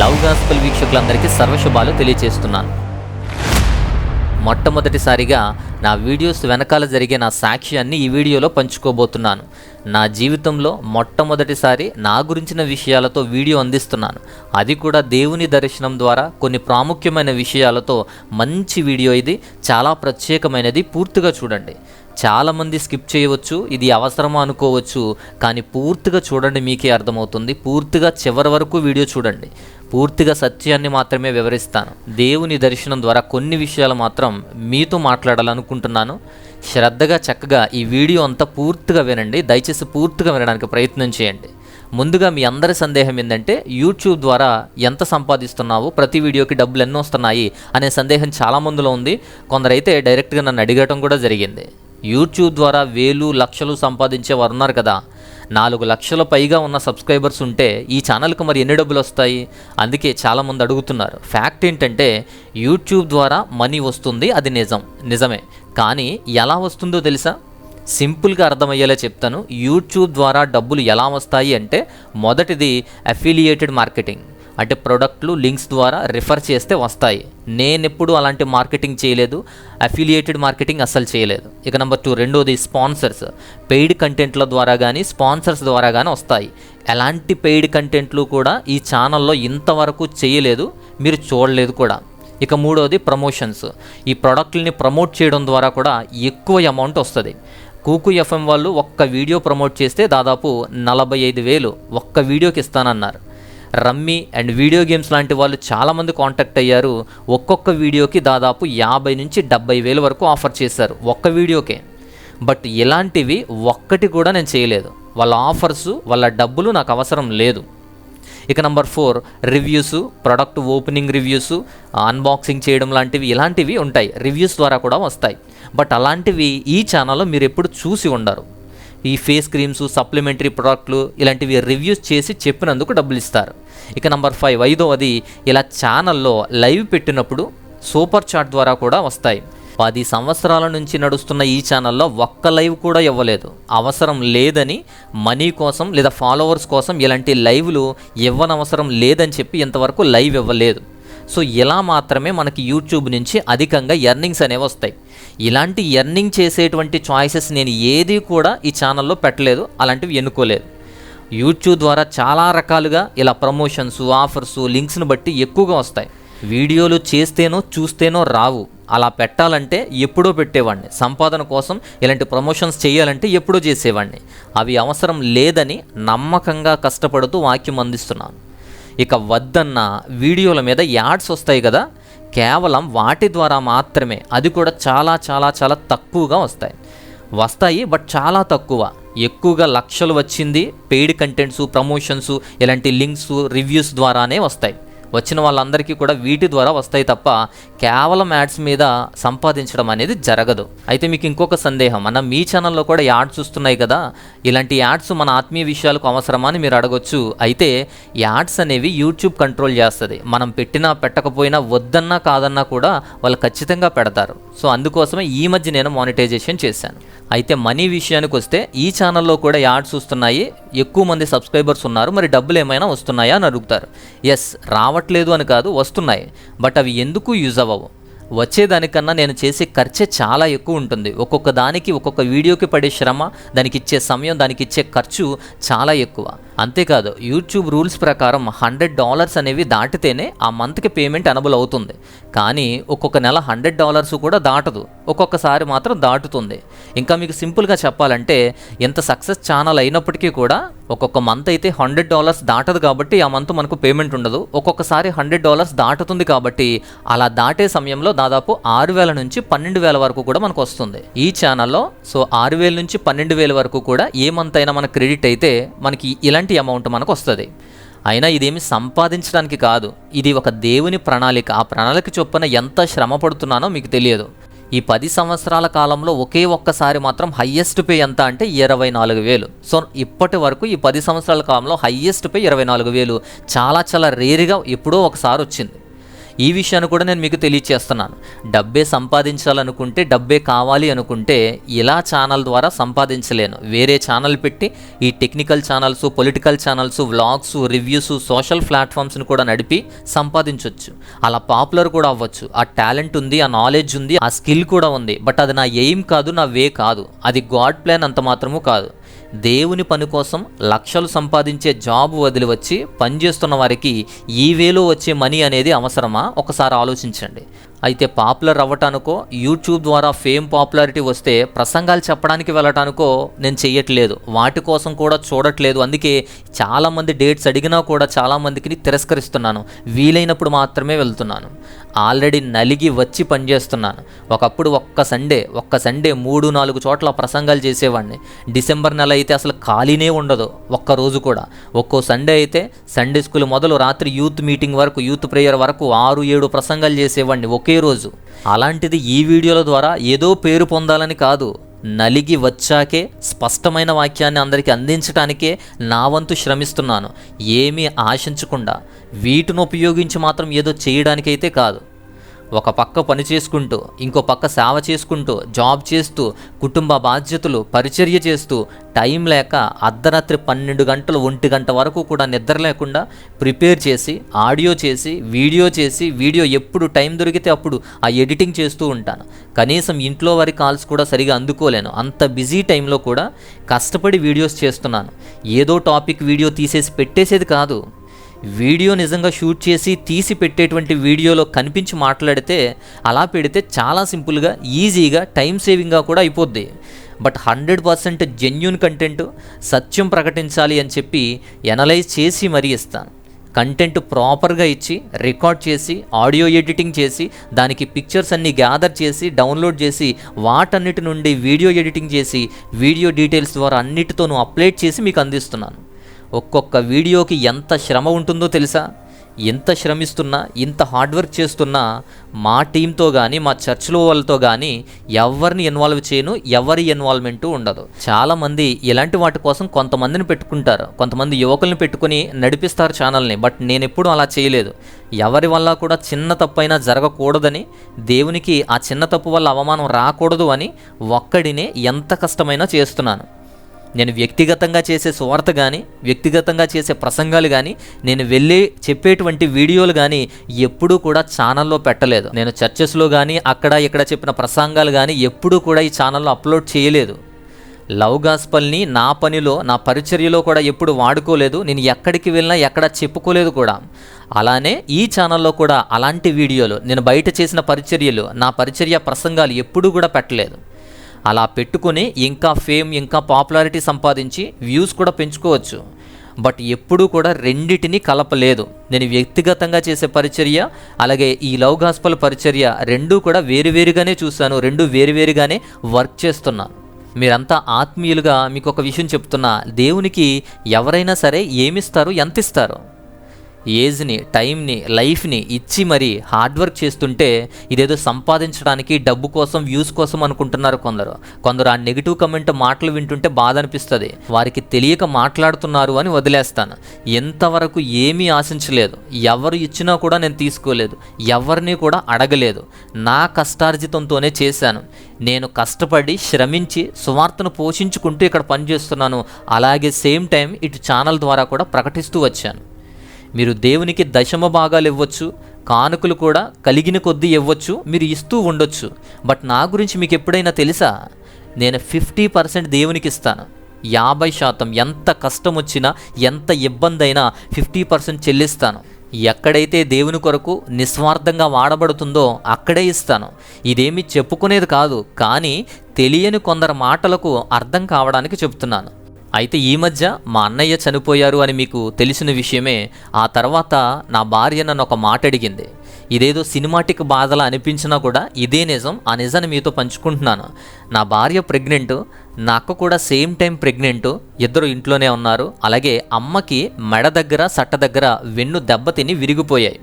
Love gospel వీక్షకులందరికీ సర్వశుభాలు తెలియజేస్తున్నాను మొట్టమొదటిసారిగా నా వీడియోస్ వెనకాల జరిగే నా సాక్ష్యాన్ని ఈ వీడియోలో పంచుకోబోతున్నాను. నా జీవితంలో మొట్టమొదటిసారి నా గురించిన విషయాలతో వీడియో అందిస్తున్నాను. అది కూడా దేవుని దర్శనం ద్వారా కొన్ని ప్రాముఖ్యమైన విషయాలతో మంచి వీడియో ఇది. చాలా ప్రత్యేకమైనది. పూర్తిగా చూడండి. చాలామంది స్కిప్ చేయవచ్చు ఇది అవసరమా అనుకోవచ్చు కానీ పూర్తిగా చూడండి మీకే అర్థమవుతుంది. పూర్తిగా చివరి వరకు వీడియో చూడండి. పూర్తిగా సత్యాన్ని మాత్రమే వివరిస్తాను. దేవుని దర్శనం ద్వారా కొన్ని విషయాలు మాత్రం మీతో మాట్లాడాలనుకుంటున్నాను. శ్రద్ధగా చక్కగా ఈ వీడియో అంతా పూర్తిగా వినండి. దయచేసి పూర్తిగా వినడానికి ప్రయత్నం చేయండి. ముందుగా మీ అందరి సందేహం ఏంటంటే యూట్యూబ్ ద్వారా ఎంత సంపాదిస్తున్నావు ప్రతి వీడియోకి డబ్బులు ఎన్ని వస్తున్నాయి అనే సందేహం చాలా మందిలో ఉంది. కొందరైతే డైరెక్ట్గా నన్ను అడిగటం కూడా జరిగింది. యూట్యూబ్ ద్వారా వేలు లక్షలు సంపాదించే వారు ఉన్నారు కదా. నాలుగు లక్షల పైగా ఉన్న సబ్స్క్రైబర్స్ ఉంటే ఈ ఛానల్కి మరి ఎన్ని డబ్బులు వస్తాయి? అందుకే చాలామంది అడుగుతున్నారు. ఫ్యాక్ట్ ఏంటంటే యూట్యూబ్ ద్వారా మనీ వస్తుంది అది నిజం నిజమే. కానీ ఎలా వస్తుందో తెలుసా? సింపుల్గా అర్థమయ్యేలా చెప్తాను. యూట్యూబ్ ద్వారా డబ్బులు ఎలా వస్తాయి అంటే మొదటిది అఫిలియేటెడ్ మార్కెటింగ్ అంటే ప్రొడక్ట్లు లింక్స్ ద్వారా రిఫర్ చేస్తే వస్తాయి. నేను ఎప్పుడు అలాంటి మార్కెటింగ్ చేయలేదు. అఫిలియేటెడ్ మార్కెటింగ్ అస్సలు చేయలేదు. ఇక నెంబర్ టూ రెండోది స్పాన్సర్స్. పెయిడ్ కంటెంట్ల ద్వారా కానీ స్పాన్సర్స్ ద్వారా కానీ వస్తాయి. ఎలాంటి పెయిడ్ కంటెంట్లు కూడా ఈ ఛానల్లో ఇంతవరకు చేయలేదు. మీరు చూడలేదు కూడా. ఇక మూడోది ప్రమోషన్స్. ఈ ప్రోడక్ట్ని ప్రమోట్ చేయడం ద్వారా కూడా ఎక్కువ అమౌంట్ వస్తుంది. కూకు ఎఫ్ఎం వాళ్ళు ఒక్క వీడియో ప్రమోట్ చేస్తే దాదాపు నలభై ఐదు వేలు ఒక్క వీడియోకి ఇస్తానన్నారు. రమ్మీ అండ్ వీడియో గేమ్స్ లాంటి వాళ్ళు చాలామంది కాంటాక్ట్ అయ్యారు. ఒక్కొక్క వీడియోకి దాదాపు యాభై నుంచి డెబ్బై వేల వరకు ఆఫర్ చేశారు ఒక్క వీడియోకే. బట్ ఇలాంటివి ఒక్కటి కూడా నేను చేయలేదు. వాళ్ళ ఆఫర్స్ వాళ్ళ డబ్బులు నాకు అవసరం లేదు. ఇక number four reviews product opening reviews unboxing చేయడం లాంటివి ఇలాంటివి ఉంటాయి. రివ్యూస్ ద్వారా కూడా వస్తాయి. బట్ అలాంటివి ఈ ఛానల్లో మీరు ఎప్పుడు చూసి ఉండరు. ఈ ఫేస్ క్రీమ్స్ సప్లిమెంటరీ ప్రోడక్ట్లు ఇలాంటివి రివ్యూస్ చేసి చెప్పినందుకు డబ్బులు ఇస్తారు. ఇక నెంబర్ ఫైవ్ ఐదవది ఇలా ఛానల్లో లైవ్ పెట్టినప్పుడు సూపర్ చాట్ ద్వారా కూడా వస్తాయి. పది సంవత్సరాల నుంచి నడుస్తున్న ఈ ఛానల్లో ఒక్క లైవ్ కూడా ఇవ్వలేదు. అవసరం లేదని మనీ కోసం లేదా ఫాలోవర్స్ కోసం ఇలాంటి లైవ్లు ఇవ్వనవసరం లేదని చెప్పి ఇంతవరకు లైవ్ ఇవ్వలేదు. సో ఇలా మాత్రమే మనకి యూట్యూబ్ నుంచి అధికంగా ఎర్నింగ్స్ అనేవి వస్తాయి. ఇలాంటి ఎర్నింగ్ చేసేటువంటి చాయిసెస్ నేను ఏది కూడా ఈ ఛానల్లో పెట్టలేదు అలాంటివి ఎన్నుకోలేదు. యూట్యూబ్ ద్వారా చాలా రకాలుగా ఇలా ప్రమోషన్స్ ఆఫర్స్ లింక్స్ని బట్టి ఎక్కువగా వస్తాయి. వీడియోలు చేస్తేనో చూస్తేనో రావు. అలా పెట్టాలంటే ఎప్పుడో పెట్టేవాడిని. సంపాదన కోసం ఇలాంటి ప్రమోషన్స్ చేయాలంటే ఎప్పుడో చేసేవాడిని. అవి అవసరం లేదని నమ్మకంగా కష్టపడుతూ వాక్యం అందిస్తున్నాను. ఇక వద్దన్న వీడియోల మీద యాడ్స్ వస్తాయి కదా కేవలం వాటి ద్వారా మాత్రమే. అది కూడా చాలా చాలా చాలా తక్కువగా వస్తాయి. వస్తాయి బట్ చాలా తక్కువ. ఎక్కువగా లక్షలు వచ్చింది పెయిడ్ కంటెంట్స్ ప్రమోషన్స్ ఇలాంటి లింక్స్ రివ్యూస్ ద్వారానే వస్తాయి. వచ్చిన వాళ్ళందరికీ కూడా వీటి ద్వారా వస్తాయి తప్ప కేవలం యాడ్స్ మీద సంపాదించడం అనేది జరగదు. అయితే మీకు ఇంకొక సందేహం. అన్న మీ ఛానల్లో కూడా యాడ్స్ వస్తున్నాయి కదా. ఇలాంటి యాడ్స్ మన ఆత్మీయ విషయాలకు అవసరమా అని మీరు అడగొచ్చు. అయితే యాడ్స్ అనేవి యూట్యూబ్ కంట్రోల్ చేస్తుంది. మనం పెట్టినా పెట్టకపోయినా వద్దన్నా కాదన్నా కూడా వాళ్ళు ఖచ్చితంగా పెడతారు. సో అందుకోసమే ఈ మధ్య నేను మానిటైజేషన్ చేశాను. అయితే మనీ విషయానికి వస్తే ఈ ఛానల్లో కూడా యాడ్స్ వస్తున్నాయి. ఎక్కువ మంది సబ్స్క్రైబర్స్ ఉన్నారు. మరి డబ్బులు ఏమైనా వస్తున్నాయా అని అడుగుతారు. ఎస్ రావట్లేదు అని కాదు వస్తున్నాయి. బట్ అవి ఎందుకు యూజ్ అవ్వవు? వచ్చేదానికన్నా నేను చేసే ఖర్చే చాలా ఎక్కువ ఉంటుంది. ఒక్కొక్క దానికి ఒక్కొక్క వీడియోకి పడే శ్రమ దానికి ఇచ్చే సమయం దానికి ఇచ్చే ఖర్చు చాలా ఎక్కువ. అంతేకాదు యూట్యూబ్ రూల్స్ ప్రకారం హండ్రెడ్ డాలర్స్ అనేవి దాటితేనే ఆ మంత్కి పేమెంట్ అనబుల్ అవుతుంది కానీ ఒక్కొక్క నెల హండ్రెడ్ డాలర్స్ కూడా దాటదు. ఒక్కొక్కసారి మాత్రం దాటుతుంది. ఇంకా మీకు సింపుల్గా చెప్పాలంటే ఎంత సక్సెస్ ఛానల్ అయినప్పటికీ కూడా ఒక్కొక్క మంత్ అయితే హండ్రెడ్ డాలర్స్ దాటదు కాబట్టి ఆ మంత్ మనకు పేమెంట్ ఉండదు. ఒక్కొక్కసారి హండ్రెడ్ డాలర్స్ దాటుతుంది కాబట్టి అలా దాటే సమయంలో దాదాపు ఆరు వేల నుంచి పన్నెండు వేల వరకు కూడా మనకు వస్తుంది. ఈ ఛానల్లో సో ఆరు వేల నుంచి పన్నెండు వేల వరకు కూడా ఏ మంత్ అయినా మన క్రెడిట్ అయితే మనకి ఇలాంటి అమౌంట్ మనకు వస్తుంది. అయినా ఇదేమి సంపాదించడానికి కాదు. ఇది ఒక దేవుని ప్రణాళిక. ఆ ప్రణాళిక చొప్పున ఎంత శ్రమ పడుతున్నానో మీకు తెలియదు. ఈ పది సంవత్సరాల కాలంలో ఒకే ఒక్కసారి మాత్రం హయ్యెస్ట్ పే ఎంత అంటే ఇరవై నాలుగు వేలు. సో ఇప్పటి వరకు ఈ పది సంవత్సరాల కాలంలో హయ్యెస్ట్ పే ఇరవై నాలుగు వేలు. చాలా చాలా రేరుగా ఎప్పుడో ఒకసారి వచ్చింది. ఈ విషయాన్ని కూడా నేను మీకు తెలియచేస్తున్నాను. డబ్బే సంపాదించాలనుకుంటే డబ్బే కావాలి అనుకుంటే ఇలా ఛానల్ ద్వారా సంపాదించలేను. వేరే ఛానల్ పెట్టి ఈ technical channels political channels vlogs reviews social ప్లాట్ఫామ్స్ని కూడా నడిపి సంపాదించవచ్చు అలా పాపులర్ కూడా అవ్వచ్చు. ఆ టాలెంట్ ఉంది ఆ నాలెడ్జ్ ఉంది ఆ స్కిల్ కూడా ఉంది. బట్ అది నా ఎయిమ్ కాదు నా వే కాదు. అది గాడ్ ప్లాన్ అంత మాత్రము కాదు. దేవుని పని కోసం లక్షలు సంపాదించే జాబ్ వదిలి వచ్చి పనిచేస్తున్న వారికి ఈ వేలో వచ్చే మనీ అనేది అవసరమా? ఒకసారి ఆలోచించండి. అయితే పాపులర్ అవ్వటానికో యూట్యూబ్ ద్వారా ఫేమ్ పాపులారిటీ వస్తే ప్రసంగాలు చెప్పడానికి వెళ్ళటానికో నేను చెయ్యట్లేదు. వాటి కోసం కూడా చూడట్లేదు. అందుకే చాలామంది డేట్స్ అడిగినా కూడా చాలామందికి తిరస్కరిస్తున్నాను. వీలైనప్పుడు మాత్రమే వెళ్తున్నాను. ఆల్రెడీ నలిగి వచ్చి పనిచేస్తున్నాను. ఒకప్పుడు ఒక్క సండే ఒక్క సండే మూడు నాలుగు చోట్ల ప్రసంగాలు చేసేవాడిని. డిసెంబర్ నెల అయితే అసలు ఖాళీనే ఉండదు ఒక్క రోజు కూడా. ఒక్కో సండే అయితే సండే స్కూల్ మొదలు రాత్రి యూత్ మీటింగ్ వరకు యూత్ ప్రేయర్ వరకు ఆరు ఏడు ప్రసంగాలు చేసేవాడిని ఒకే రోజు. అలాంటిది ఈ వీడియోల ద్వారా ఏదో పేరు పొందాలని కాదు. నలిగి వచ్చాకే స్పష్టమైన వాక్యాన్ని అందరికీ అందించడానికే నా వంతు శ్రమిస్తున్నాను. ఏమీ ఆశించకుండా వీటిని ఉపయోగించి మాత్రం ఏదో చేయడానికైతే కాదు. ఒక పక్క పని చేసుకుంటూ ఇంకో పక్క సేవ చేసుకుంటూ జాబ్ చేస్తూ కుటుంబ బాధ్యతలు పరిచర్య చేస్తూ టైం లేక అర్ధరాత్రి పన్నెండు గంటలు ఒంటి గంట వరకు కూడా నిద్ర లేకుండా ప్రిపేర్ చేసి ఆడియో చేసి వీడియో చేసి వీడియో ఎప్పుడు టైం దొరికితే అప్పుడు ఆ ఎడిటింగ్ చేస్తూ ఉంటాను. కనీసం ఇంట్లో వారి కాల్స్ కూడా సరిగా అందుకోలేను. అంత బిజీ టైంలో కూడా కష్టపడి వీడియోస్ చేస్తున్నాను. ఏదో టాపిక్ వీడియో తీసేసి పెట్టేసేది కాదు. వీడియో నిజంగా షూట్ చేసి తీసి పెట్టేటువంటి వీడియోలో కనిపించి మాట్లాడితే అలా పెడితే చాలా సింపుల్గా ఈజీగా టైం సేవింగ్గా కూడా అయిపోద్ది. But hundred percent genuine content సత్యం ప్రకటించాలి అని చెప్పి ఎనలైజ్ చేసి మరీ ఇస్తాను. కంటెంట్ ప్రాపర్గా ఇచ్చి రికార్డ్ చేసి ఆడియో ఎడిటింగ్ చేసి దానికి పిక్చర్స్ అన్ని గ్యాదర్ చేసి డౌన్లోడ్ చేసి వాటన్నిటి నుండి వీడియో ఎడిటింగ్ చేసి వీడియో డీటెయిల్స్ ద్వారా అన్నిటితోనూ అప్లోడ్ చేసి మీకు అందిస్తున్నాను. ఒక్కొక్క వీడియోకి ఎంత శ్రమ ఉంటుందో తెలుసా? ఎంత శ్రమిస్తున్నా ఇంత హార్డ్ వర్క్ చేస్తున్నా మా టీంతో కానీ మా చర్చ్లో వాళ్ళతో కానీ ఎవరిని ఇన్వాల్వ్ చేయను ఎవరి ఇన్వాల్వ్మెంటు ఉండదు. చాలామంది ఇలాంటి వాటి కోసం కొంతమందిని పెట్టుకుంటారు. కొంతమంది యువకుల్ని పెట్టుకుని నడిపిస్తారు ఛానల్ని బట్ నేను ఎప్పుడూ అలా చేయలేదు. ఎవరి వల్ల కూడా చిన్న తప్పైనా జరగకూడదని దేవునికి ఆ చిన్న తప్పు వల్ల అవమానం రాకూడదు అని ఒక్కడినే ఎంత కష్టమైనా చేస్తున్నాను. నేను వ్యక్తిగతంగా చేసే సువార్త కానీ వ్యక్తిగతంగా చేసే ప్రసంగాలు కానీ నేను వెళ్ళి చెప్పేటువంటి వీడియోలు కానీ ఎప్పుడూ కూడా ఛానల్లో పెట్టలేదు. నేను చర్చెస్లో కానీ అక్కడ ఇక్కడ చెప్పిన ప్రసంగాలు కానీ ఎప్పుడూ కూడా ఈ ఛానల్లో అప్లోడ్ చేయలేదు. లవ్ గాస్పల్ని నా పనిలో నా పరిచర్యలో కూడా ఎప్పుడు వాడుకోలేదు. నేను ఎక్కడికి వెళ్ళినా ఎక్కడ చెప్పుకోలేదు కూడా. అలానే ఈ ఛానల్లో కూడా అలాంటి వీడియోలు నేను బయట చేసిన పరిచర్యలు నా పరిచర్య ప్రసంగాలు ఎప్పుడూ కూడా పెట్టలేదు. అలా పెట్టుకొని ఇంకా ఫేమ్ ఇంకా పాపులారిటీ సంపాదించి వ్యూస్ కూడా పెంచుకోవచ్చు. బట్ ఎప్పుడూ కూడా రెండిటిని కలపలేదు. నేను వ్యక్తిగతంగా చేసే పరిచర్య అలాగే ఈ లవ్ గాస్పల్ పరిచర్య రెండూ కూడా వేరువేరుగానే చూశాను రెండు వేరువేరుగానే వర్క్ చేస్తున్నాను మీరంతా ఆత్మీయులుగా మీకు ఒక విషయం చెప్తున్నా. దేవునికి ఎవరైనా సరే ఏమిస్తారు ఎంత ఇస్తారు ఏజ్ని టైంని లైఫ్ని ఇచ్చి మరి హార్డ్ వర్క్ చేస్తుంటే ఇదేదో సంపాదించడానికి డబ్బు కోసం వ్యూస్ కోసం అనుకుంటున్నారు కొందరు. కొందరు ఆ నెగిటివ్ కమెంట్ మాటలు వింటుంటే బాధ అనిపిస్తుంది వారికి తెలియక మాట్లాడుతున్నారు అని వదిలేస్తాను. ఎంతవరకు ఏమీ ఆశించలేదు. ఎవరు ఇచ్చినా కూడా నేను తీసుకోలేదు. ఎవరిని కూడా అడగలేదు. నా కష్టార్జితంతోనే చేశాను. నేను కష్టపడి శ్రమించి సువార్తను పోషించుకుంటూ ఇక్కడ పనిచేస్తున్నాను. అలాగే సేమ్ టైం ఇటు ఛానల్ ద్వారా కూడా ప్రకటిస్తూ వచ్చాను. మీరు దేవునికి దశమ భాగాలు ఇవ్వచ్చు కానుకలు కూడా కలిగిన కొద్దీ ఇవ్వచ్చు మీరు ఇస్తూ ఉండొచ్చు. బట్ నా గురించి మీకు ఎప్పుడైనా తెలుసా? నేను ఫిఫ్టీ పర్సెంట్ దేవునికి ఇస్తాను. యాభై శాతం ఎంత కష్టం వచ్చినా ఎంత ఇబ్బంది అయినా ఫిఫ్టీ పర్సెంట్ చెల్లిస్తాను. ఎక్కడైతే దేవుని కొరకు నిస్వార్థంగా వాడబడుతుందో అక్కడే ఇస్తాను. ఇదేమి చెప్పుకునేది కాదు కానీ తెలియని కొందరు మాటలకు అర్థం కావడానికి చెప్తున్నాను. అయితే ఈ మధ్య మా అన్నయ్య చనిపోయారు అని మీకు తెలిసిన విషయమే ఆ తర్వాత నా భార్య నన్ను ఒక మాట అడిగింది. ఇదేదో సినిమాటిక్ బాధలా అనిపించినా కూడా ఇదే నిజం ఆ నిజాన్ని మీతో పంచుకుంటున్నాను. నా భార్య ప్రెగ్నెంట్ నా అక్క కూడా సేమ్ టైం ప్రెగ్నెంట్ ఇద్దరు ఇంట్లోనే ఉన్నారు. అలాగే అమ్మకి మెడ దగ్గర సట్ట దగ్గర వెన్ను దెబ్బతిని విరిగిపోయాయి.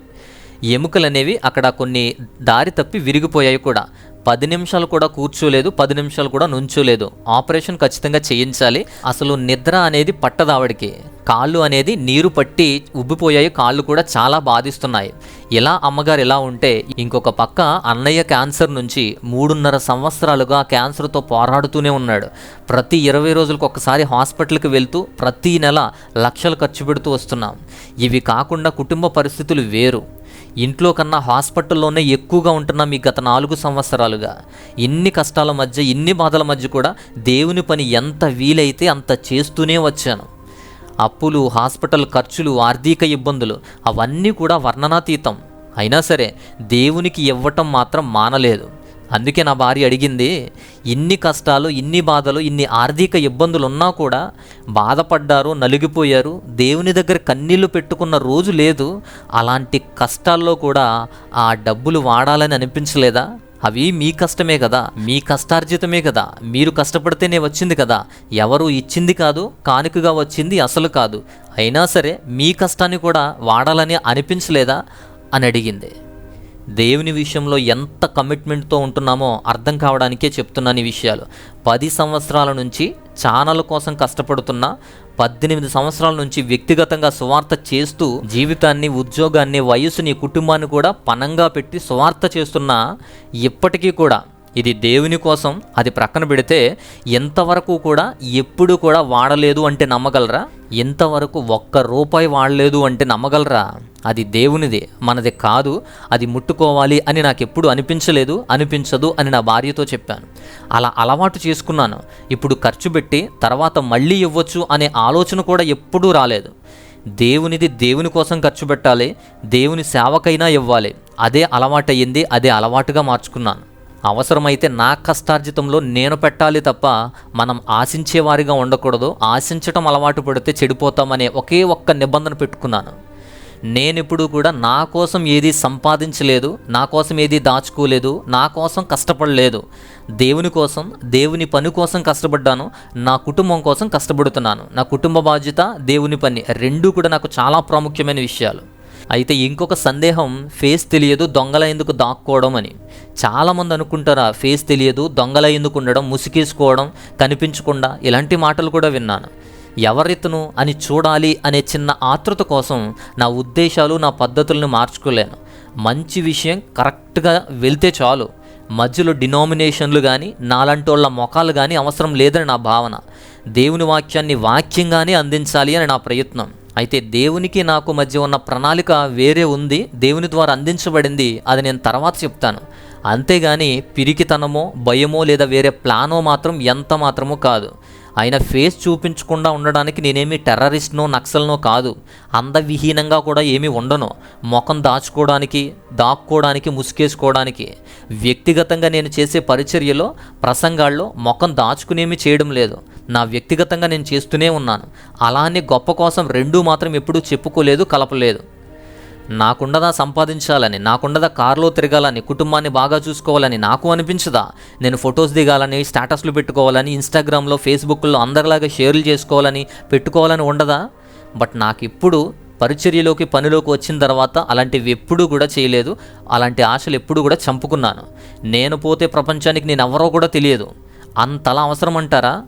ఎముకలు అనేవి అక్కడ కొన్ని దారి తప్పి విరిగిపోయాయి కూడా. పది నిమిషాలు కూడా కూర్చోలేదు పది నిమిషాలు కూడా నుంచోలేదు. ఆపరేషన్ ఖచ్చితంగా చేయించాలి. అసలు నిద్ర అనేది పట్టదు ఆవిడకి. కాళ్ళు అనేది నీరు పట్టి ఉబ్బిపోయాయి కాళ్ళు కూడా చాలా బాధిస్తున్నాయి. ఇలా అమ్మగారు ఇలా ఉంటే ఇంకొక పక్క అన్నయ్య క్యాన్సర్ నుంచి మూడున్నర సంవత్సరాలుగా క్యాన్సర్తో పోరాడుతూనే ఉన్నాడు. ప్రతి ఇరవై రోజులకు ఒకసారి హాస్పిటల్కి వెళ్తూ ప్రతి నెల లక్షలు ఖర్చు పెడుతూ వస్తున్నాం. ఇవి కాకుండా కుటుంబ పరిస్థితులు వేరు. ఇంట్లో కన్నా హాస్పిటల్లోనే ఎక్కువగా ఉంటున్నాం ఈ గత నాలుగు సంవత్సరాలుగా. ఇన్ని కష్టాల మధ్య ఇన్ని బాధల మధ్య కూడా దేవుని పని ఎంత వీలైతే అంత చేస్తూనే వచ్చాను. అప్పులు హాస్పిటల్ ఖర్చులు ఆర్థిక ఇబ్బందులు అవన్నీ కూడా వర్ణనాతీతం. అయినా సరే దేవునికి ఇవ్వటం మాత్రం మానలేదు. అందుకే నా భార్య అడిగింది ఇన్ని కష్టాలు ఇన్ని బాధలు ఇన్ని ఆర్థిక ఇబ్బందులు ఉన్నా కూడా బాధపడ్డారు నలిగిపోయారు దేవుని దగ్గర కన్నీళ్ళు పెట్టుకున్న రోజు లేదు అలాంటి కష్టాల్లో కూడా ఆ డబ్బులు వాడాలని అనిపించలేదా? అవి మీ కష్టమే కదా మీ కష్టార్జితమే కదా మీరు కష్టపడితేనే వచ్చింది కదా ఎవరు ఇచ్చింది కాదు కానుకగా వచ్చింది అసలు కాదు అయినా సరే మీ కష్టాన్ని కూడా వాడాలని అనిపించలేదా? అని అడిగింది. దేవుని విషయంలో ఎంత కమిట్మెంట్తో ఉంటున్నామో అర్థం కావడానికే చెప్తున్నాను ఈ విషయాలు. పది సంవత్సరాల నుంచి ఛానల్ కోసం కష్టపడుతున్న పద్దెనిమిది సంవత్సరాల నుంచి వ్యక్తిగతంగా సువార్త చేస్తూ జీవితాన్ని ఉద్యోగాన్ని వయసుని కుటుంబాన్ని కూడా పనంగా పెట్టి సువార్త చేస్తున్న ఇప్పటికీ కూడా ఇది దేవుని కోసం అది ప్రక్కన పెడితే ఎంతవరకు కూడా ఎప్పుడు కూడా వాడలేదు అంటే నమ్మగలరా? ఎంతవరకు ఒక్క రూపాయి వాడలేదు అంటే నమ్మగలరా? అది దేవునిది మనది కాదు అది ముట్టుకోవాలి అని నాకు ఎప్పుడు అనిపించలేదు అనిపించదు అని నా భార్యతో చెప్పాను. అలా అలవాటు చేసుకున్నాను. ఇప్పుడు ఖర్చు పెట్టి తర్వాత మళ్ళీ ఇవ్వచ్చు అనే ఆలోచన కూడా ఎప్పుడూ రాలేదు. దేవునిది దేవుని కోసం ఖర్చు పెట్టాలి దేవుని సేవకైనా ఇవ్వాలి. అదే అలవాటయ్యింది అదే అలవాటుగా మార్చుకున్నాను. అవసరమైతే నా కష్టార్జితంలో నేను పెట్టాలి తప్ప మనం ఆశించేవారిగా ఉండకూడదు. ఆశించటం అలవాటు పడితే చెడిపోతామనే ఒకే ఒక్క నిబంధన పెట్టుకున్నాను. నేనెప్పుడు కూడా నా కోసం ఏది సంపాదించలేదు నా కోసం ఏది దాచుకోలేదు నా కోసం కష్టపడలేదు. దేవుని కోసం దేవుని పని కోసం కష్టపడ్డాను నా కుటుంబం కోసం కష్టపడుతున్నాను. నా కుటుంబ బాధ్యత దేవుని పని. రెండూ కూడా నాకు చాలా ప్రాముఖ్యమైన విషయాలు. అయితే ఇంకొక సందేహం ఫేస్ తెలియదు దొంగల ఎందుకు దాక్కోవడం అని. చాలామంది అనుకుంటారా ఫేస్ తెలియదు దొంగల ఎందుకు ఉండడం ముసుగేసుకోవడం కనిపించకుండా ఇలాంటి మాటలు కూడా విన్నాను. ఎవరితను అని చూడాలి అనే చిన్న ఆతృత కోసం నా ఉద్దేశాలు నా పద్ధతులను మార్చుకోలేను. మంచి విషయం కరెక్ట్గా వెళ్తే చాలు. మధ్యలో డినామినేషన్లు కానీ నాలాంటి వాళ్ళ మొఖాలు కానీ అవసరం లేదని నా భావన. దేవుని వాక్యాన్ని వాక్యంగానే అందించాలి అని నా ప్రయత్నం. అయితే దేవునికి నాకు మధ్య ఉన్న ప్రణాళిక వేరే ఉంది దేవుని ద్వారా అందించబడింది అది నేను తర్వాత చెప్తాను. అంతేగాని పిరికితనమో భయమో లేదా వేరే ప్లానో మాత్రం ఎంత మాత్రమో కాదు. ఆయన ఫేస్ చూపించకుండా ఉండడానికి నేనేమి టెర్రరిస్ట్నో నక్సల్నో కాదు. అందవిహీనంగా కూడా ఏమీ ఉండను. ముఖం దాచుకోవడానికి దాక్కోవడానికి ముసుకేసుకోవడానికి వ్యక్తిగతంగా నేను చేసే పరిచర్యలో ప్రసంగాల్లో ముఖం దాచుకునేమి చేయడం లేదు. నా వ్యక్తిగతంగా నేను చేస్తూనే ఉన్నాను. అలానే గొప్ప కోసం రెండూ మాత్రం ఎప్పుడూ చెప్పుకోలేదు కలపలేదు. నాకుండదా సంపాదించాలని నాకుండదా కారులో తిరగాలని కుటుంబాన్ని బాగా చూసుకోవాలని నాకు అనిపించదా? నేను ఫొటోస్ దిగాలని స్టేటస్లు పెట్టుకోవాలని ఇన్స్టాగ్రామ్లో ఫేస్బుక్లో అందరిలాగా షేర్లు చేసుకోవాలని పెట్టుకోవాలని ఉండదా? బట్ నాకు ఇప్పుడు పరిచర్యలోకి పనిలోకి వచ్చిన తర్వాత అలాంటివి ఎప్పుడూ కూడా చేయలేదు. అలాంటి ఆశలు ఎప్పుడూ కూడా చంపుకున్నాను. నేను పోతే ప్రపంచానికి నేను ఎవరో కూడా తెలియదు. అంతలా అవసరం అంటారా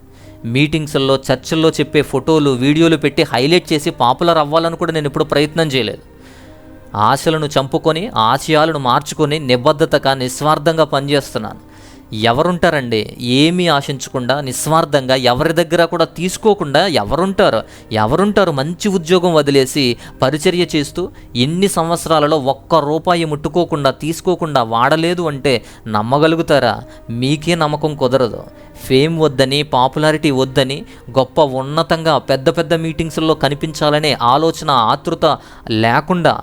మీటింగ్స్ల్లో చర్చల్లో చెప్పే ఫోటోలు వీడియోలు పెట్టి హైలైట్ చేసి పాపులర్ అవ్వాలని కూడా నేను ఇప్పుడు ప్రయత్నం చేయలేదు. ఆశలను చంపుకొని ఆశయాలను మార్చుకొని నిబద్ధతగా నిస్వార్థంగా పనిచేస్తున్నాను. ఎవరుంటారండి? ఏమీ ఆశించకుండా నిస్వార్థంగా ఎవరి దగ్గర కూడా తీసుకోకుండా ఎవరుంటారు? ఎవరుంటారు? మంచి ఉద్యోగం వదిలేసి పరిచర్య చేస్తూ ఎన్ని సంవత్సరాలలో ఒక్క రూపాయి ముట్టుకోకుండా తీసుకోకుండా వాడలేదు అంటే నమ్మగలుగుతారా? మీకే నమ్మకం కుదరదు. ఫేమ్ వద్దని పాపులారిటీ వద్దని గొప్ప ఉన్నతంగా పెద్ద పెద్ద మీటింగ్స్లో కనిపించాలనే ఆలోచన ఆతృత లేకుండా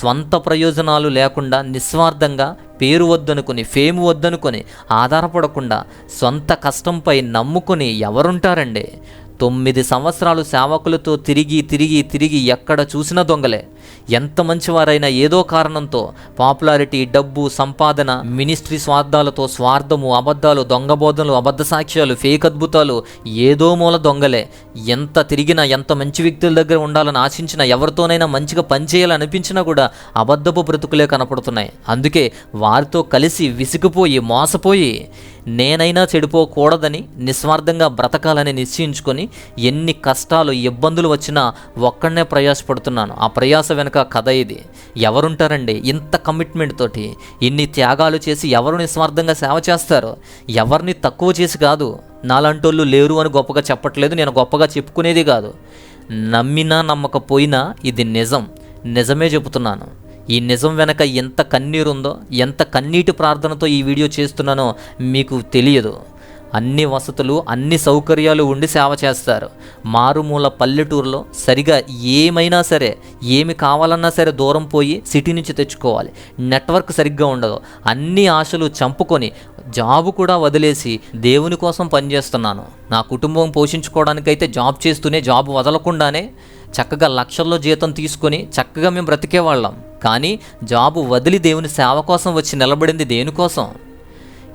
స్వంత ప్రయోజనాలు లేకుండా నిస్వార్థంగా పేరు వద్దనుకొని ఫేమ్ వద్దనుకొని ఆధారపడకుండా సొంత కష్టంపై నమ్ముకొని ఎవరుంటారండి? తొమ్మిది సంవత్సరాలు సేవకులతో తిరిగి తిరిగి తిరిగి ఎక్కడ చూసిన దొంగలే. ఎంత మంచివారైనా ఏదో కారణంతో పాపులారిటీ డబ్బు సంపాదన మినిస్ట్రీ స్వార్థాలతో స్వార్థము అబద్ధాలు దొంగబోధనలు అబద్ధ సాక్ష్యాలు ఫేక్ అద్భుతాలు ఏదో మూల దొంగలే. ఎంత తిరిగినా ఎంత మంచి వ్యక్తుల దగ్గర ఉండాలని ఆశించినా ఎవరితోనైనా మంచిగా పనిచేయాలనిపించినా కూడా అబద్ధపు బ్రతుకులే కనపడుతున్నాయి. అందుకే వారితో కలిసి విసిగిపోయి మోసపోయి నేనైనా చెడిపోకూడదని నిస్వార్థంగా బ్రతకాలని నిశ్చయించుకొని ఎన్ని కష్టాలు ఇబ్బందులు వచ్చినా ఒక్కడనే ప్రయాసపడుతున్నాను. ఆ ప్రయాస వెనుక కథ ఇది. ఎవరుంటారండి? ఇంత కమిట్మెంట్ తోటి. ఇన్ని త్యాగాలు చేసి ఎవరు నిస్వార్థంగా సేవ చేస్తారు? ఎవరిని తక్కువ చేసి కాదు. నాలాంటోళ్ళు లేరు అని గొప్పగా చెప్పట్లేదు. నేను గొప్పగా చెప్పుకునేది కాదు. నమ్మినా నమ్మకపోయినా ఇది నిజం. నిజమే చెబుతున్నాను. ఈ నిజం వెనక ఎంత కన్నీరుందో ఎంత కన్నీటి ప్రార్థనతో ఈ వీడియో చేస్తున్నానో మీకు తెలియదు. అన్ని వసతులు అన్ని సౌకర్యాలు ఉండి సేవ చేస్తారు. మారుమూల పల్లెటూరులో సరిగా ఏమైనా సరే ఏమి కావాలన్నా సరే దూరం పోయి సిటీ నుంచి తెచ్చుకోవాలి. నెట్వర్క్ సరిగ్గా ఉండదు. అన్ని ఆశలు చంపుకొని జాబ్ కూడా వదిలేసి దేవుని కోసం పనిచేస్తున్నాను నా కుటుంబం పోషించుకోవడానికైతే జాబ్ చేస్తూనే జాబ్ వదలకుండానే చక్కగా లక్షల్లో జీతం తీసుకొని చక్కగా మేము బ్రతికేవాళ్ళం కానీ జాబు వదిలి దేవుని సేవ కోసం వచ్చి నిలబడింది దేనికోసం?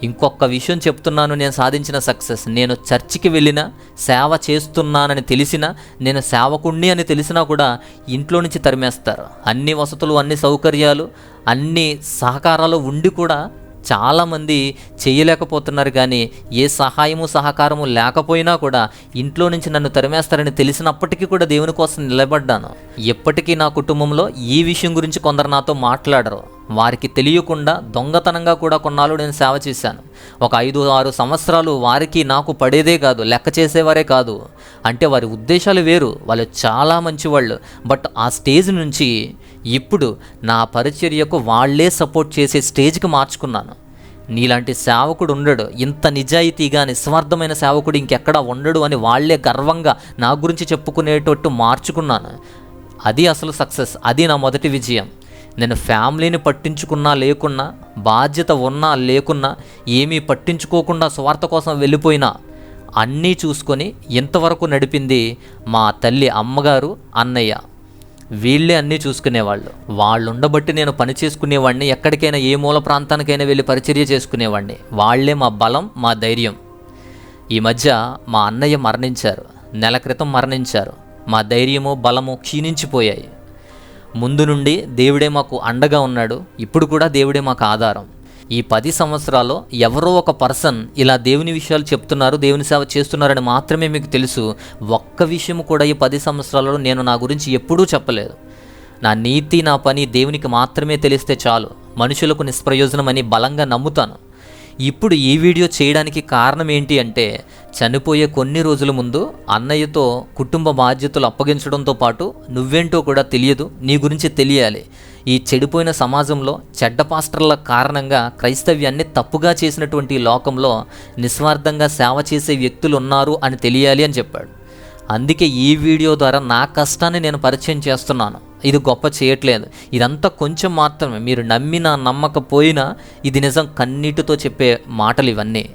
ఇంకొక విషయం చెప్తున్నాను నేను సాధించిన సక్సెస్. నేను చర్చికి వెళ్ళిన సేవ చేస్తున్నానని తెలిసినా నేను సేవకుణ్ణి అని తెలిసినా కూడా ఇంట్లో నుంచి తరిమేస్తారు. అన్ని వసతులు అన్ని సౌకర్యాలు అన్ని సహకారాలు ఉండి కూడా చాలామంది చేయలేకపోతున్నారు కానీ ఏ సహాయము సహకారము లేకపోయినా కూడా ఇంట్లో నుంచి నన్ను తరిమేస్తారని తెలిసినప్పటికీ కూడా దేవుని కోసం నిలబడ్డాను. ఎప్పటికీ నా కుటుంబంలో ఈ విషయం గురించి కొందరు నాతో మాట్లాడరు. వారికి తెలియకుండా దొంగతనంగా కూడా కొన్నాళ్ళు నేను సేవ చేశాను. ఒక ఐదు ఆరు సంవత్సరాలు వారికి నాకు పడేదే కాదు లెక్క చేసేవారే కాదు. అంటే వారి ఉద్దేశాలు వేరు వాళ్ళు చాలా మంచివాళ్ళు. బట్ ఆ స్టేజ్ నుంచి ఇప్పుడు నా పరిచర్యకు వాళ్ళే సపోర్ట్ చేసే స్టేజ్కి మార్చుకున్నాను. నీలాంటి సేవకుడు ఉండడు. ఇంత నిజాయితీగా నిస్వార్థమైన సేవకుడు ఇంకెక్కడా ఉండడు అని వాళ్ళే గర్వంగా నా గురించి చెప్పుకునేటట్టు మార్చుకున్నాను. అది అసలు సక్సెస్. అది నా మొదటి విజయం. నేను ఫ్యామిలీని పట్టించుకున్నా లేకున్నా బాధ్యత ఉన్నా లేకున్నా ఏమీ పట్టించుకోకుండా స్వార్థ కోసం వెళ్ళిపోయినా అన్నీ చూసుకొని ఇంతవరకు నడిపింది మా తల్లి అమ్మగారు అన్నయ్య. వీళ్ళే అన్నీ చూసుకునేవాళ్ళు. వాళ్ళు ఉండబట్టి నేను పని చేసుకునేవాడిని ఎక్కడికైనా ఏ మూల ప్రాంతానికైనా వెళ్ళి పరిచర్య చేసుకునేవాడిని. వాళ్ళే మా బలం మా ధైర్యం. ఈ మధ్య మా అన్నయ్య మరణించారు. నెల క్రితం మరణించారు. మా ధైర్యము బలము క్షీణించిపోయాయి. ముందు నుండి దేవుడే మాకు అండగా ఉన్నాడు. ఇప్పుడు కూడా దేవుడే మాకు ఆధారం. ఈ పది సంవత్సరాల్లో ఎవరో ఒక పర్సన్ ఇలా దేవుని విషయాలు చెప్తున్నారు దేవుని సేవ చేస్తున్నారని మాత్రమే మీకు తెలుసు. ఒక్క విషయం కూడా ఈ పది సంవత్సరాలలో నేను నా గురించి ఎప్పుడూ చెప్పలేదు. నా నీతి నా పని దేవునికి మాత్రమే తెలిస్తే చాలు. మనుషులకు నిష్ప్రయోజనం అని బలంగా నమ్ముతాను. ఇప్పుడు ఈ వీడియో చేయడానికి కారణం ఏంటి అంటే చనిపోయే కొన్ని రోజుల ముందు అన్నయ్యతో కుటుంబ బాధ్యతలు అప్పగించడంతో పాటు నువ్వేంటో కూడా తెలియదు నీ గురించి తెలియాలి. ఈ చెడిపోయిన సమాజంలో చెడ్డ పాస్టర్ల కారణంగా క్రైస్తవ్యాన్ని తప్పుగా చేసినటువంటి లోకంలో నిస్వార్థంగా సేవ చేసే వ్యక్తులు ఉన్నారు అని తెలియాలి అని చెప్పాడు. అందుకే ఈ వీడియో ద్వారా నా కష్టాన్ని నేను పరిచయం చేస్తున్నాను. ఇది గొప్ప చేయట్లేదు. ఇదంతా కొంచెం మాత్రమే. మీరు నమ్మినా నమ్మకపోయినా ఇది నిజం. కన్నీటితో చెప్పే మాటలు ఇవన్నీ.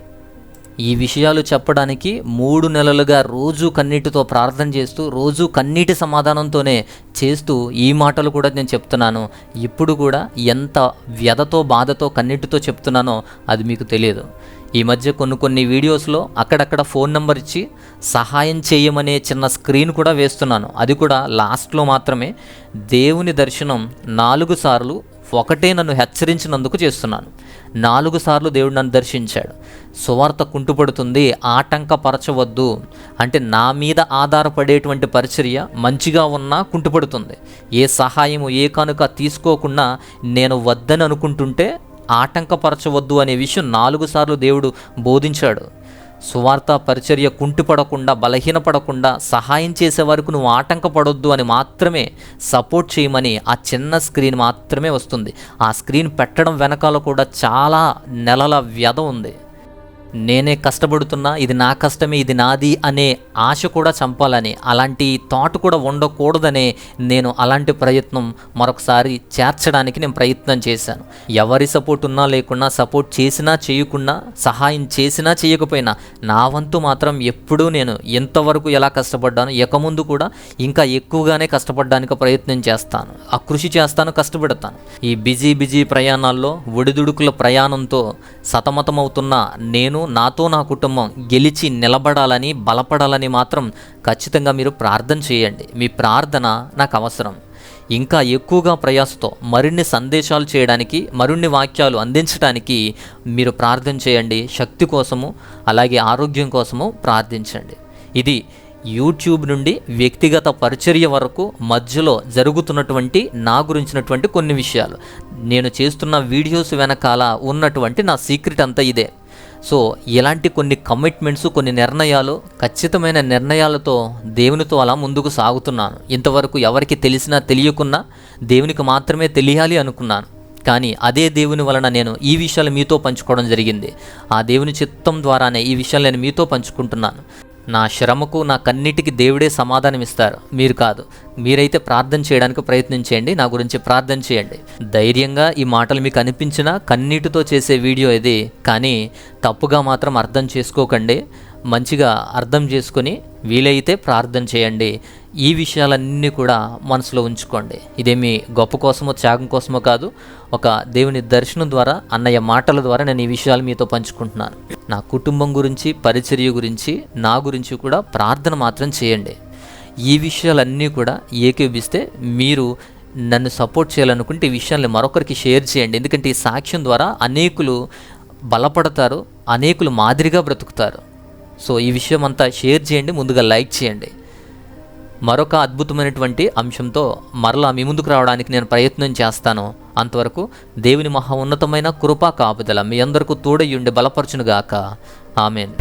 ఈ విషయాలు చెప్పడానికి మూడు నెలలుగా రోజు కన్నీటితో ప్రార్థన చేస్తూ రోజు కన్నీటి సమాధానంతోనే చేస్తూ ఈ మాటలు కూడా నేను చెప్తున్నాను. ఇప్పుడు కూడా ఎంత వ్యధతో బాధతో కన్నీటితో చెప్తున్నానో అది మీకు తెలియదు. ఈ మధ్య కొన్ని కొన్ని వీడియోస్లో అక్కడక్కడ ఫోన్ నెంబర్ ఇచ్చి సహాయం చేయమనే చిన్న స్క్రీన్ కూడా వేస్తున్నాను. అది కూడా లాస్ట్లో మాత్రమే దేవుని దర్శనం నాలుగు సార్లు ఒకటే నన్ను హెచ్చరించినందుకు చేస్తున్నాను. నాలుగు సార్లు దేవుడు నన్ను దర్శించాడు. సువార్త కుంటుపడుతుంది ఆటంకపరచవద్దు. అంటే నా మీద ఆధారపడేటువంటి పరిచర్య మంచిగా ఉన్నా కుంటుపడుతుంది. ఏ సహాయము ఏ కనుక తీసుకోకుండా నేను వద్దని అనుకుంటుంటే ఆటంకపరచవద్దు అనే విషయం నాలుగు సార్లు దేవుడు బోధించాడు. సువార్త పరిచర్య కుంటిపడకుండా బలహీనపడకుండా సహాయం చేసే వరకు నువ్వు ఆటంకపడొద్దు అని మాత్రమే సపోర్ట్ చేయమని ఆ చిన్న స్క్రీన్ మాత్రమే వస్తుంది. ఆ స్క్రీన్ పెట్టడం వెనకాల కూడా చాలా నెలల వ్యధ ఉంది. నేనే కష్టపడుతున్నా ఇది నా కష్టమే ఇది నాది అనే ఆశ కూడా చంపాలని అలాంటి థాట్ కూడా ఉండకూడదనే నేను అలాంటి ప్రయత్నం మరొకసారి చేర్చడానికి నేను ప్రయత్నం చేశాను. ఎవరి సపోర్ట్ ఉన్నా లేకున్నా సపోర్ట్ చేసినా చేయకున్నా సహాయం చేసినా చేయకపోయినా నా వంతు మాత్రం ఎప్పుడూ నేను ఎంతవరకు ఎలా కష్టపడ్డాను ఎకముందు కూడా ఇంకా ఎక్కువగానే కష్టపడడానికి ప్రయత్నం చేస్తాను. ఆ కృషి చేస్తాను కష్టపడతాను. ఈ బిజీ బిజీ ప్రయాణాల్లో ఒడిదుడుకుల ప్రయాణంతో సతమతమవుతున్న నేను నాతో నా కుటుంబం గెలిచి నిలబడాలని బలపడాలని మాత్రం ఖచ్చితంగా మీరు ప్రార్థన చేయండి. మీ ప్రార్థన నాకు అవసరం. ఇంకా ఎక్కువగా ప్రయాసతో మరిన్ని సందేశాలు చేయడానికి మరిన్ని వాక్యాలు అందించడానికి మీరు ప్రార్థన చేయండి. శక్తి కోసము అలాగే ఆరోగ్యం కోసము ప్రార్థించండి. ఇది యూట్యూబ్ నుండి వ్యక్తిగత పరిచర్య వరకు మధ్యలో జరుగుతున్నటువంటి నా గురించినటువంటి కొన్ని విషయాలు. నేను చేస్తున్న వీడియోస్ వెనకాల ఉన్నటువంటి నా సీక్రెట్ అంతా ఇదే. సో ఇలాంటి కొన్ని కమిట్మెంట్స్ కొన్ని నిర్ణయాలు ఖచ్చితమైన నిర్ణయాలతో దేవునితో అలా ముందుకు సాగుతున్నాను. ఇంతవరకు ఎవరికి తెలిసినా తెలియకున్నా దేవునికి మాత్రమే తెలియాలి అనుకున్నాను. కానీ అదే దేవుని వలన నేను ఈ విషయాలు మీతో పంచుకోవడం జరిగింది. ఆ దేవుని చిత్తం ద్వారానే ఈ విషయాలు నేను మీతో పంచుకుంటున్నాను. నా శ్రమకు నా కన్నిటికి దేవుడే సమాధానం ఇస్తారు మీరు కాదు మీరైతే ప్రార్థన చేయడానికి ప్రయత్నం చేయండి నా గురించి ప్రార్థన చేయండి. ధైర్యంగా ఈ మాటలు మీకు అనిపించినా కన్నీటితో చేసే వీడియో ఇది కానీ తప్పుగా మాత్రం అర్థం చేసుకోకండి. మంచిగా అర్థం చేసుకొని వీలైతే ప్రార్థన చేయండి. ఈ విషయాలన్నీ కూడా మనసులో ఉంచుకోండి. ఇదేమి గొప్ప కోసమో త్యాగం కోసమో కాదు ఒక దేవుని దర్శనం ద్వారా అన్నయ్య మాటల ద్వారా నేను ఈ విషయాలు మీతో పంచుకుంటున్నాను. నా కుటుంబం గురించి పరిచర్య గురించి నా గురించి కూడా ప్రార్థన మాత్రం చేయండి. ఈ విషయాలన్నీ కూడా ఏకేపిస్తే మీరు నన్ను సపోర్ట్ చేయాలనుకుంటే ఈ విషయాన్ని మరొకరికి షేర్ చేయండి. ఎందుకంటే ఈ సాక్ష్యం ద్వారా అనేకులు బలపడతారు అనేకులు మాదిరిగా బ్రతుకుతారు. సో ఈ విషయం అంతా షేర్ చేయండి ముందుగా లైక్ చేయండి. మరొక అద్భుతమైనటువంటి అంశంతో మరలా మీ ముందుకు రావడానికి నేను ప్రయత్నం చేస్తాను. అంతవరకు దేవుని మహా ఉన్నతమైన కృపా కాపుదల మీ అందరికీ తోడయ్యుండి బలపరచునుగాక. ఆమెన్.